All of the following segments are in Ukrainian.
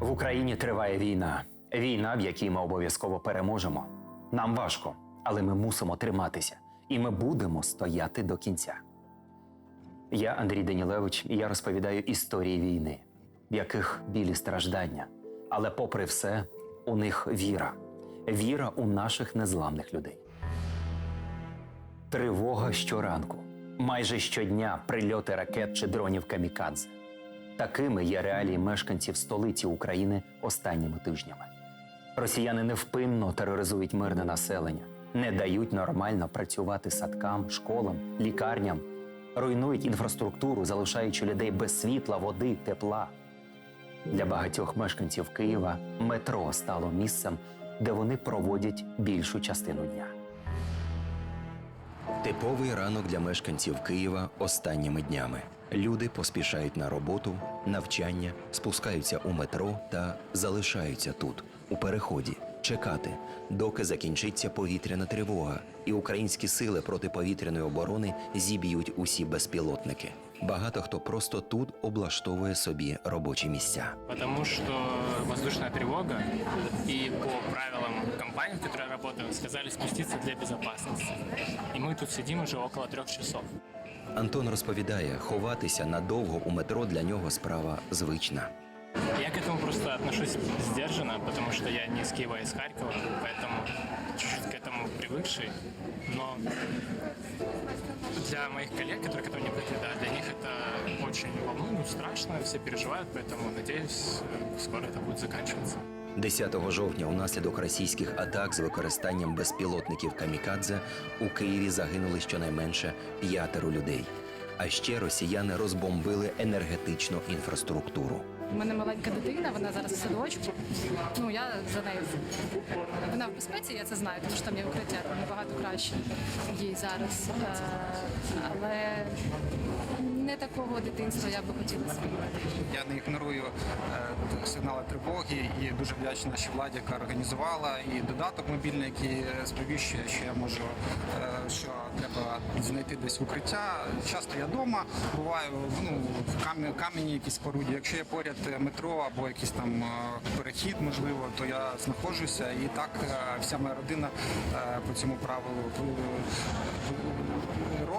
В Україні триває війна. Війна, в якій ми обов'язково переможемо. Нам важко, але ми мусимо триматися, і ми будемо стояти до кінця. Я Андрій Данілевич, і я розповідаю історії війни, в яких білі страждання. Але, попри все, у них віра. Віра у наших незламних людей. Тривога щоранку. Майже щодня прильоти ракет чи дронів камікадзе. Такими є реалії мешканців столиці України останніми тижнями. Росіяни невпинно тероризують мирне населення, не дають нормально працювати садкам, школам, лікарням, руйнують інфраструктуру, залишаючи людей без світла, води, тепла. Для багатьох мешканців Києва метро стало місцем, де вони проводять більшу частину дня. Типовий ранок для мешканців Києва останніми днями. Люди поспішають на роботу, навчання, спускаються у метро та залишаються тут, у переході, чекати, доки закінчиться повітряна тривога, і українські сили протиповітряної оборони зіб'ють усі безпілотники. Багато хто просто тут облаштовує собі робочі місця. Потому что воздушная тревога и по правилам компании, в которой я сказали спуститься для безопасности. И мы тут сидим уже около трех часов. Антон розповідає, ховатися надовго у метро для нього справа звична. Я к этому просто отношусь сдержанно, потому что я не из Киева, а из Харькова, поэтому чуть-чуть к этому привыкший. Но для моих коллег, которые к этому не привыкли, да, для них это очень волнует, страшно, все переживают, поэтому надеюсь, э, скоро это будет заканчиваться. 10 жовтня унаслідок російських атак з використанням безпілотників камікадзе у Києві загинули щонайменше п'ятеро людей. А ще росіяни розбомбили енергетичну інфраструктуру. У мене маленька дитина, вона зараз в садочку. Ну я за нею. Вона в безпеці, я це знаю, тому що там є укриття, там набагато краще їй зараз. Е, Але не такого дитинства я би співати. Я не ігнорую е, сигнали тривоги і дуже вдячний нашій владі, яка організувала і додаток мобільний, який сповіщує, що я можу, е, що треба знайти десь укриття. Часто я вдома буваю ну, в кам'яні якісь споруді. Якщо є поряд метро або якийсь там е, перехід, можливо, то я знаходжуся і так е, вся моя родина е, по цьому правилу ви-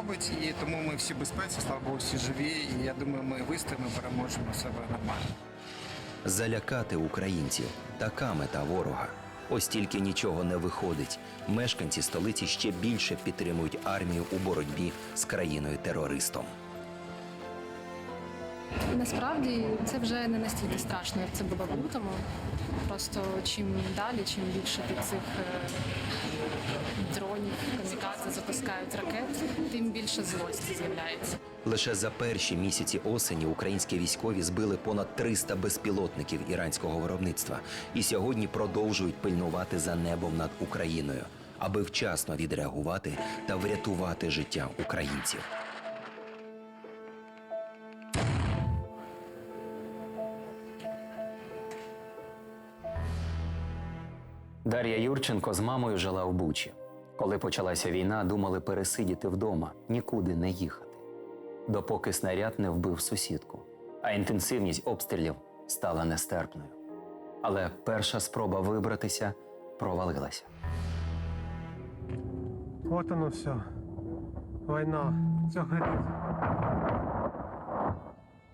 робить. І тому ми всі безпеці, слава Богу, всі живі. І я думаю, ми вистоїмо, переможемо себе нормально. Залякати українців така мета ворога. Ось тільки нічого не виходить. Мешканці столиці ще більше підтримують армію у боротьбі з країною терористом. Насправді це вже не настільки страшно, як це було в лютому. Просто чим далі, чим більше цих е, дронів, камікадзе запускають ракет, тим більше злості з'являється. Лише за перші місяці осені українські військові збили понад 300 безпілотників іранського виробництва і сьогодні продовжують пильнувати за небом над Україною, аби вчасно відреагувати та врятувати життя українців. Дар'я Юрченко з мамою жила в Бучі. Коли почалася війна, думали пересидіти вдома, нікуди не їхати, допоки снаряд не вбив сусідку, а інтенсивність обстрілів стала нестерпною. Але перша спроба вибратися провалилася. Вот оно все. Война. Все горит.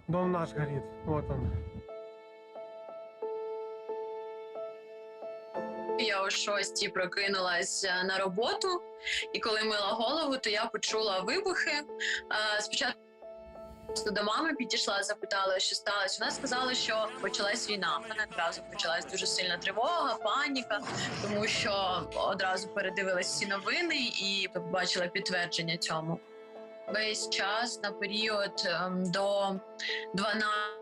Дом наш горит. Вот он. Я о шостій прокинулась е, на роботу, і коли мила голову, то я почула вибухи. Спочатку до мами підійшла, запитала, що сталося. Вона сказала, що почалась війна. Мене одразу почалась дуже сильна тривога, паніка, тому що одразу передивилась всі новини і побачила підтвердження цьому. Весь час на період ем, до 12 е,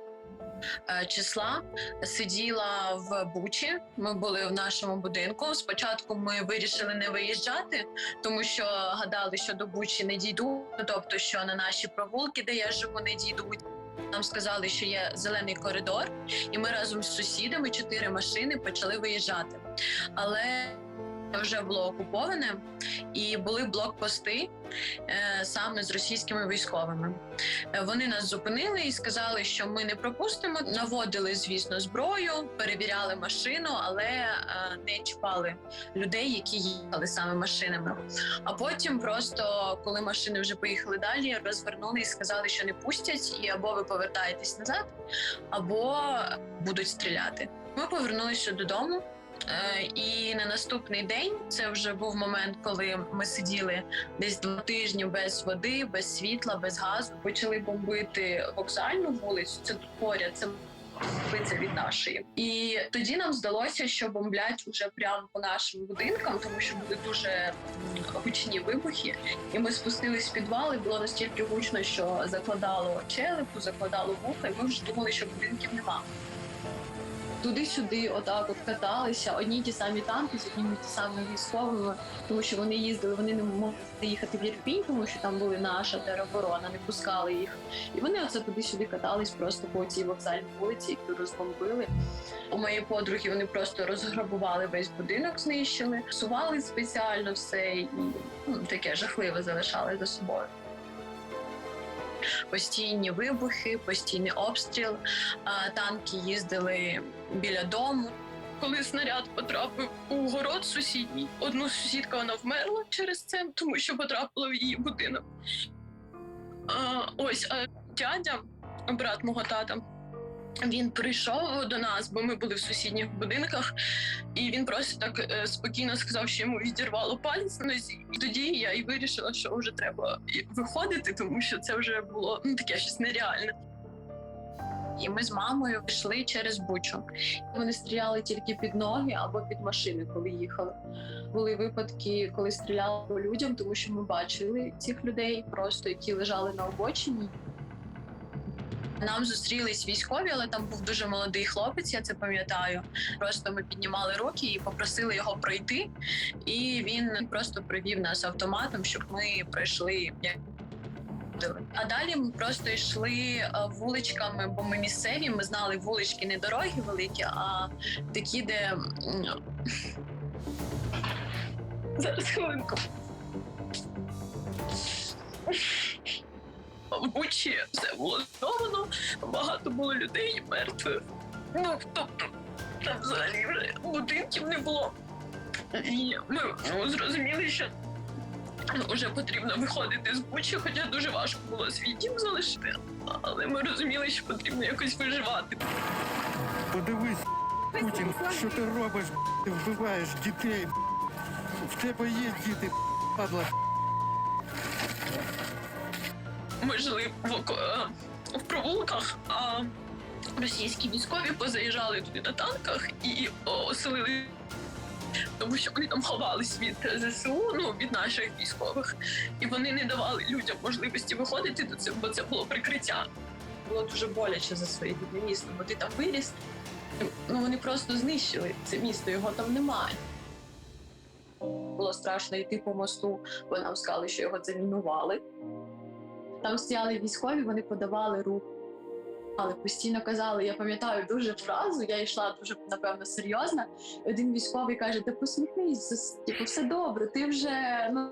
числа сиділа в Бучі. Ми були в нашому будинку. Спочатку ми вирішили не виїжджати, тому що гадали, що до Бучі не дійду. Тобто, що на наші провулки, де я живу, не дійдуть. Нам сказали, що є зелений коридор, і ми разом з сусідами чотири машини почали виїжджати. Але вже було окуповане, і були блокпости е, саме з російськими військовими. Е, Вони нас зупинили і сказали, що ми не пропустимо. Наводили, звісно, зброю, перевіряли машину, але е, не чіпали людей, які їхали саме машинами. А потім, просто коли машини вже поїхали далі, розвернули і сказали, що не пустять, і або ви повертаєтесь назад, або будуть стріляти. Ми повернулися додому. Е, І на наступний день це вже був момент, коли ми сиділи десь два тижні без води, без світла, без газу. Почали бомбити вокзальну вулицю. Це тут поряд. Це вулиця від нашої. І тоді нам здалося, що бомблять уже прямо по нашим будинкам, тому що були дуже гучні вибухи. І ми спустились в підвал, і було настільки гучно, що закладало челепу, закладало вуха, і ми вже думали, що будинків нема туди-сюди, отак от каталися. Одні ті самі танки з одніми ті самими військовими, тому що вони їздили, вони не могли їхати в Ірпінь, тому що там були наша тероборона, не пускали їх. І вони оце туди-сюди катались просто по цій вокзальній вулиці, яку розбомбили. У моєї подруги вони просто розграбували весь будинок, знищили, сували спеціально все і ну, таке жахливе залишали за собою. Постійні вибухи, постійний обстріл, танки їздили біля дому. Коли снаряд потрапив у город сусідній, одну сусідка вона вмерла через це, тому що потрапила в її будинок. А, ось а дядя, брат мого тата, він прийшов до нас, бо ми були в сусідніх будинках, і він просто так е, спокійно сказав, що йому відірвало палець на нозі. І тоді я і вирішила, що вже треба виходити, тому що це вже було ну таке щось нереальне. І ми з мамою йшли через бучу. Вони стріляли тільки під ноги або під машини, коли їхали. Були випадки, коли стріляли по людям, тому що ми бачили цих людей, просто які лежали на обочині. Нам зустрілись військові, але там був дуже молодий хлопець, я це пам'ятаю. Просто ми піднімали руки і попросили його пройти. І він просто привів нас автоматом, щоб ми пройшли. А далі ми просто йшли е, вуличками, бо ми місцеві. Ми знали вулички не дороги великі, а такі, де зараз хвилинку. Бучі все було зновано, багато було людей мертвих. Ну, тобто, там взагалі вже будинків не було. І ми ну, зрозуміли, що вже потрібно виходити з Бучі, хоча дуже важко було свій дім залишити. Але ми розуміли, що потрібно якось виживати. Подивись, Путін, що ти робиш? Ти вбиваєш дітей. В тебе є діти, падла. Ми жили в, е, в провулках, а російські військові позаїжджали туди на танках і оселили. Тому що вони там ховались від ЗСУ, ну від наших військових, і вони не давали людям можливості виходити до цього, бо це було прикриття. Було дуже боляче за своє рідне місто, бо ти там виріс. Ну вони просто знищили це місто, його там немає. Було страшно йти по мосту, бо нам сказали, що його замінували. Там стояли військові, вони подавали руку. Але постійно казали, я пам'ятаю дуже фразу, я йшла дуже, напевно, серйозна. Один військовий каже: Та посміхнись, типу, все добре, ти вже ну,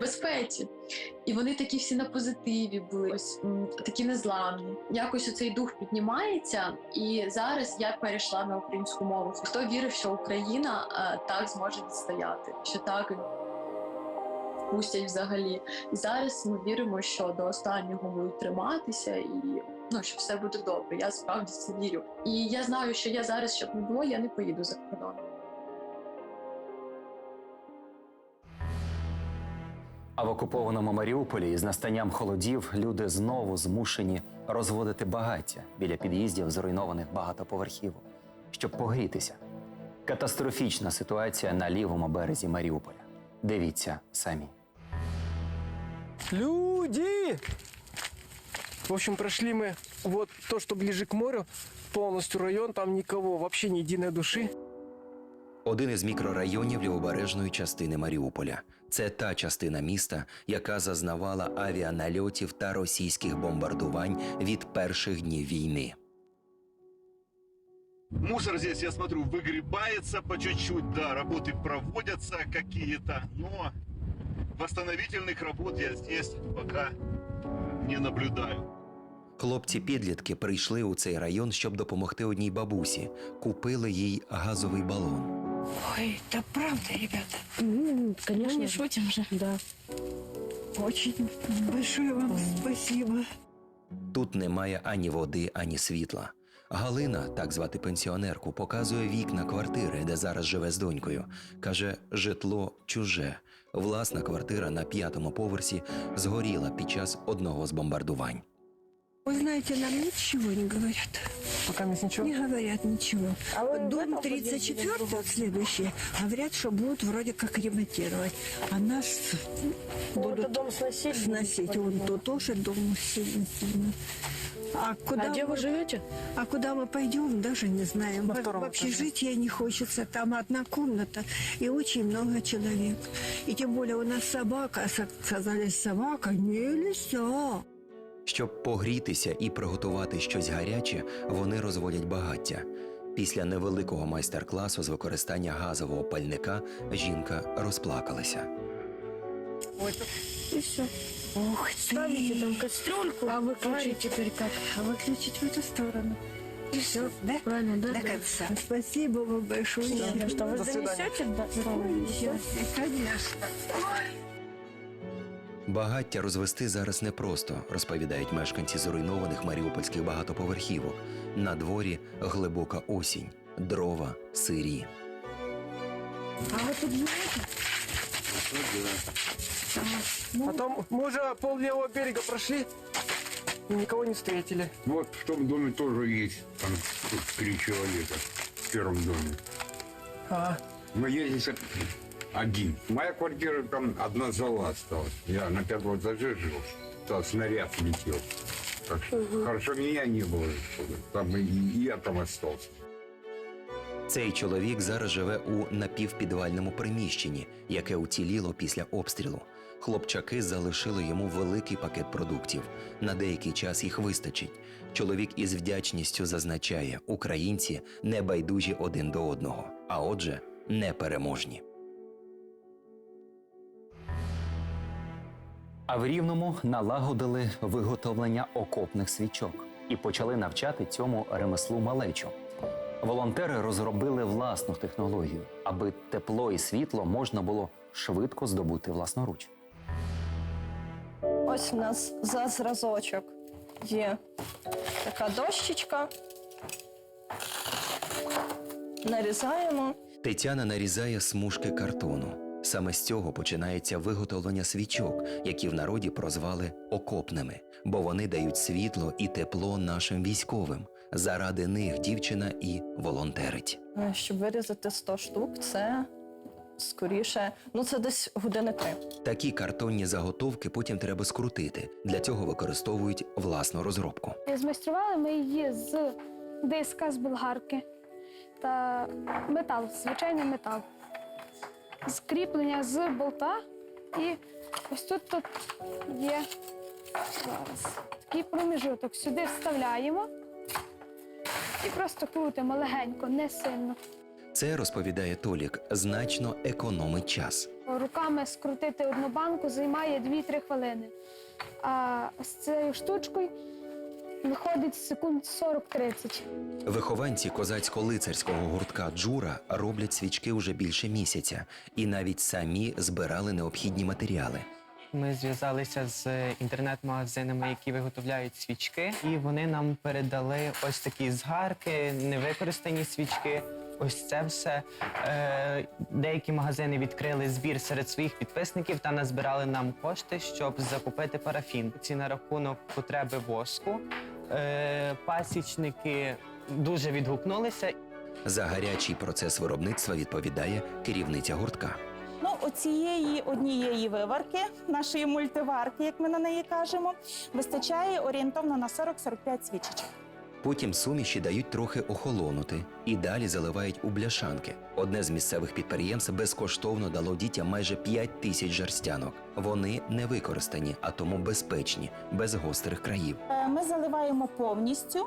безпеці. І вони такі всі на позитиві були, ось такі незламні. Якось оцей дух піднімається, і зараз я перейшла на українську мову. Хто вірив, що Україна е, так зможе відстояти, що так пустять взагалі. І зараз ми віримо, що до останнього будуть триматися і ну що все буде добре. Я справді це вірю. І я знаю, що я зараз, щоб не було, я не поїду за кордон. А в окупованому Маріуполі із настанням холодів люди знову змушені розводити багаття біля під'їздів зруйнованих багатоповерхівок, щоб погрітися. Катастрофічна ситуація на лівому березі Маріуполя. Дивіться самі. Люди! В общем, прошли мы вот то, что ближе к морю, полностью район, там никого, вообще ни единой души. Один із мікрорайонів лівобережної частини Маріуполя. Це та частина міста, яка зазнавала авіанальотів та російських бомбардувань від перших днів війни. Мусор здесь, я смотрю, выгребается по чуть-чуть, да, работы проводятся какие-то, но восстановительных работ я здесь пока не наблюдаю. Хлопці-підлітки прийшли у цей район, щоб допомогти одній бабусі. Купили їй газовий балон. Ой, это правда, ребята. Конечно. не шутим же. Да. Очень большое вам спасибо. Тут немає ані води, ані світла. Галина, так звати пенсіонерку, показує вікна квартири, де зараз живе з донькою. Каже, житло чуже. Власна квартира на п'ятому поверсі згоріла під час одного з бомбардувань. Вы знаете, нам ничего не говорят. Пока мне ничего. Не говорят ничего. А вы в Дом этом подъезде 34 живете? вот следующий, говорят, что будут вроде как ремонтировать. А нас Ну, будут это дом сносить. сносить. Вон то тоже дом сильно-сильно. А куда, А где вы мы, живете? а куда мы пойдем, даже не знаем. На В- втором в общежитие не хочется. Там одна комната и очень много человек. И тем более у нас собака. а Сказали, собака нельзя. Щоб погрітися і приготувати щось гаряче, вони розводять багаття. Після невеликого майстер-класу з використання газового пальника жінка розплакалася. И все. Ух ты. Ставите там кастрюльку. А выключить варите. теперь как? А выключить в эту сторону. И все, да? Правильно, да? До конца. Спасибо вам большое. Да. Что, вы До свидания. занесете? Да, Ой, счастье, конечно. Багаття розвести зараз непросто, розповідають мешканці зруйнованих маріупольських багатоповерхівок. На дворі глибока осінь, дрова сирі. А вы тут живете? Потом мы уже пол левого берега прошли и никого не встретили. Вот в том доме тоже есть, там три человека, в первом доме. А, Но я здесь один. Моя квартира там одна зала осталась. Я на пятом этаже жил, туда снаряд летел. Так что хорошо меня не было. Там и, и я там остался. Цей чоловік зараз живе у напівпідвальному приміщенні, яке уціліло після обстрілу. Хлопчаки залишили йому великий пакет продуктів. На деякий час їх вистачить. Чоловік із вдячністю зазначає, українці не байдужі один до одного, а отже, непереможні. А в Рівному налагодили виготовлення окопних свічок і почали навчати цьому ремеслу малечу. Волонтери розробили власну технологію, аби тепло і світло можна було швидко здобути власноруч. Ось у нас за зразочок є така дощечка. Нарізаємо. Тетяна нарізає смужки картону. Саме з цього починається виготовлення свічок, які в народі прозвали окопними, бо вони дають світло і тепло нашим військовим. Заради них дівчина і волонтерить. Е, Щоб вирізати 100 штук, це скоріше, ну це десь години три. Такі картонні заготовки потім треба скрутити. Для цього використовують власну розробку. Змайстрували ми її з диска з болгарки та метал, звичайний метал. Скріплення з болта. І ось тут, тут є зараз такий проміжуток. Сюди вставляємо і просто крутимо легенько, не сильно. Це розповідає Толік, значно економить час. Руками скрутити одну банку займає 2-3 хвилини. А з цією штучкою виходить секунд 40-30. Вихованці козацько-лицарського гуртка Джура роблять свічки уже більше місяця і навіть самі збирали необхідні матеріали. Ми зв'язалися з інтернет-магазинами, які виготовляють свічки, і вони нам передали ось такі згарки, невикористані свічки. Ось це все. Е, деякі магазини відкрили збір серед своїх підписників та назбирали нам кошти, щоб закупити парафін. Ці на рахунок потреби воску. Е, пасічники дуже відгукнулися За гарячий процес виробництва відповідає керівниця гуртка. Ну, оцієї однієї виварки, нашої мультиварки, як ми на неї кажемо, вистачає орієнтовно на 40-45 свічечок. Потім суміші дають трохи охолонути і далі заливають у бляшанки. Одне з місцевих підприємств безкоштовно дало дітям майже 5 тисяч жерстянок. Вони не використані, а тому безпечні, без гострих країв. Е, Ми заливаємо повністю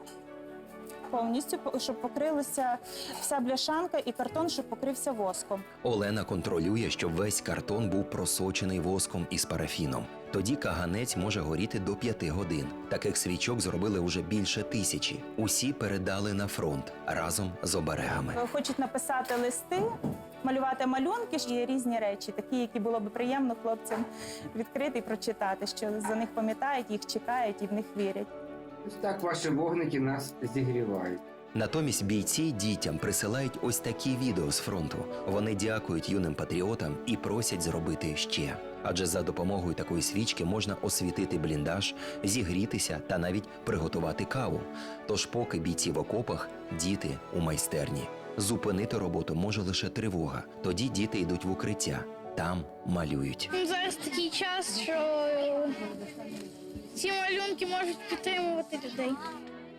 повністю, по- щоб покрилася вся бляшанка і картон, щоб покрився воском. Олена контролює, щоб весь картон був просочений воском із парафіном. Тоді каганець може горіти до п'яти годин. Таких свічок зробили уже більше тисячі. Усі передали на фронт разом з оберегами. Е, Хочуть написати листи, малювати малюнки, є різні речі, такі, які було би приємно хлопцям відкрити і прочитати, що за них пам'ятають, їх чекають і в них вірять. Ось так ваші вогники нас зігрівають. Натомість бійці дітям присилають ось такі відео з фронту. Вони дякують юним патріотам і просять зробити ще. Адже за допомогою такої свічки можна освітити бліндаж, зігрітися та навіть приготувати каву. Тож, поки бійці в окопах, діти у майстерні. Зупинити роботу може лише тривога. Тоді діти йдуть в укриття, там малюють. Зараз такий час, що ці малюнки можуть підтримувати людей.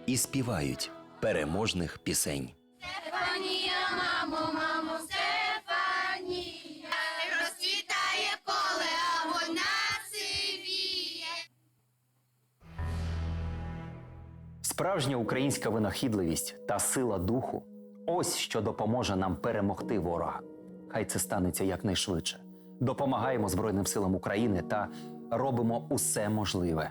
і співають переможних пісень. Стефанія, мамо, мамо, Стефанія, розцвітає поле, а вона сивіє. Справжня українська винахідливість та сила духу ось що допоможе нам перемогти ворога. Хай це станеться якнайшвидше. Допомагаємо Збройним силам України та робимо усе можливе.